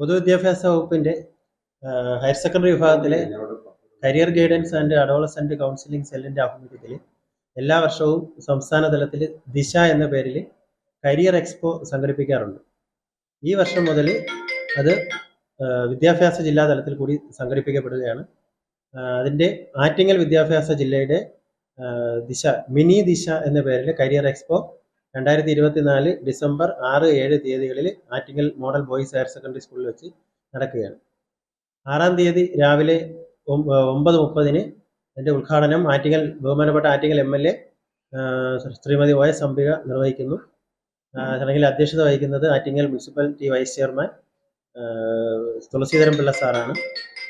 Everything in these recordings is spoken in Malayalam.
പൊതുവിദ്യാഭ്യാസ വകുപ്പിന്റെ ഹയർ സെക്കൻഡറി വിഭാഗത്തിലെ career guidance and adolescent counselling സെല്ലിന്റെ ആഭിമുഖ്യത്തിൽ എല്ലാ വർഷവും സംസ്ഥാന തലത്തിൽ ദിശ എന്ന പേരിൽ കരിയർ എക്സ്പോ സംഘടിപ്പിക്കാറുണ്ട്. ഈ വർഷം മുതൽ അത് വിദ്യാഭ്യാസ ജില്ലാ തലത്തിൽ കൂടി സംഘടിപ്പിക്കപ്പെടുകയാണ്. അതിന്റെ ആറ്റിങ്ങൽ വിദ്യാഭ്യാസ ജില്ലയുടെ ദിശ മിനി ദിശ എന്ന പേരിൽ കരിയർ എക്സ്പോ രണ്ടായിരത്തി ഇരുപത്തിനാല് ഡിസംബർ ആറ് ഏഴ് തീയതികളിൽ Attingal model boys higher secondary സ്കൂളിൽ വെച്ച് നടക്കുകയാണ്. ആറാം തീയതി രാവിലെ ഒമ്പ- ഒമ്പത് മുപ്പതിന് അതിന്റെ ഉദ്ഘാടനം ആറ്റിങ്ങൽ ബഹുമാനപ്പെട്ട Attingal M L A Shrimati O S Ambika നിർവഹിക്കുന്നു. ചടങ്ങിൽ അധ്യക്ഷത വഹിക്കുന്നത് Attingal municipality vice chairman Thulaseedharan Pillai സാറാണ്.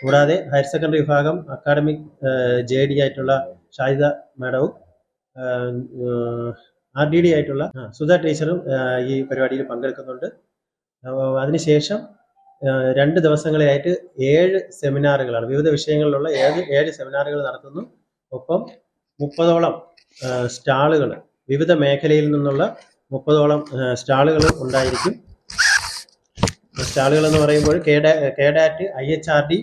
കൂടാതെ ഹയർ സെക്കൻഡറി വിഭാഗം അക്കാഡമിക് ജെ ഡി ആയിട്ടുള്ള ഷാജിത മാഡവും ആർ ഡി ഡി ആയിട്ടുള്ള സുധ ടീച്ചറും ഈ പരിപാടിയിൽ പങ്കെടുക്കുന്നുണ്ട്. അതിനുശേഷം രണ്ട് ദിവസങ്ങളായിട്ട് ഏഴ് സെമിനാറുകളാണ്. വിവിധ വിഷയങ്ങളിലുള്ള ഏഴ് ഏഴ് സെമിനാറുകൾ നടത്തുന്നു. ഒപ്പം മുപ്പതോളം സ്റ്റാളുകൾ വിവിധ മേഖലയിൽ നിന്നുള്ള മുപ്പതോളം സ്റ്റാളുകൾ ഉണ്ടായിരിക്കും. സ്റ്റാളുകൾ എന്ന് പറയുമ്പോൾ കേഡാ കേഡാറ്റ് I H R D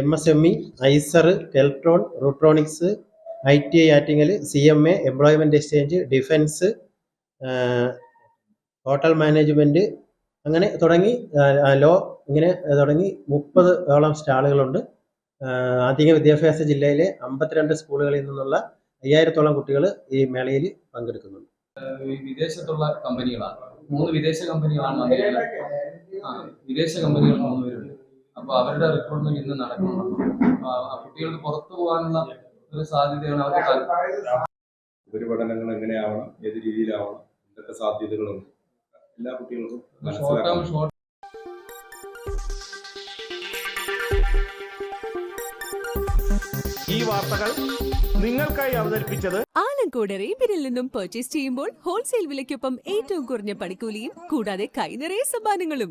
M S M E IISER Keltron Rutronix I T I Attingal C M A employment exchange defence hotel management അങ്ങനെ തുടങ്ങി ലോ ഇങ്ങനെ തുടങ്ങി മുപ്പത് ഓളം സ്റ്റാളുകളുണ്ട് ആധുനിക വിദ്യാഭ്യാസ ജില്ലയിലെ അമ്പത്തിരണ്ട് സ്കൂളുകളിൽ നിന്നുള്ള അയ്യായിരത്തോളം കുട്ടികൾ ഈ മേളയിൽ പങ്കെടുക്കുന്നുണ്ട്. വിദേശത്തുള്ള കമ്പനികളാണ്. മൂന്ന് വിദേശ കമ്പനികളാണ് വിദേശ കമ്പനികൾ മൂന്ന് പേരുണ്ട്. അപ്പോൾ അവരുടെ റിക്രൂട്ട്മെന്റ് ഇന്ന് നടക്കുന്നു ആ, ആ കുട്ടികൾക്ക് പുറത്തു പോകാനുള്ള ഒരു സാധ്യതയാണ് അവരുടെ ഉപരിപഠനങ്ങൾ എങ്ങനെയാവണം? ഏത് രീതിയിലാവണം? എന്തൊക്കെ സാധ്യതകളുണ്ട്? എല്ലാ കുട്ടികൾക്കും ഷോർട്ട് ഷോർട്ട് ഈ വാർത്തകൾ നിങ്ങൾക്കായി അവതരിപ്പിച്ചത് ആലങ്കോട് റേബിനിൽ നിന്നും പർച്ചേസ് ചെയ്യുമ്പോൾ ഹോൾസെയിൽ വിലയ്ക്കൊപ്പം ഏറ്റവും കുറഞ്ഞ പണിക്കൂലിയും കൂടാതെ കൈനിറയ സമ്മാനങ്ങളും.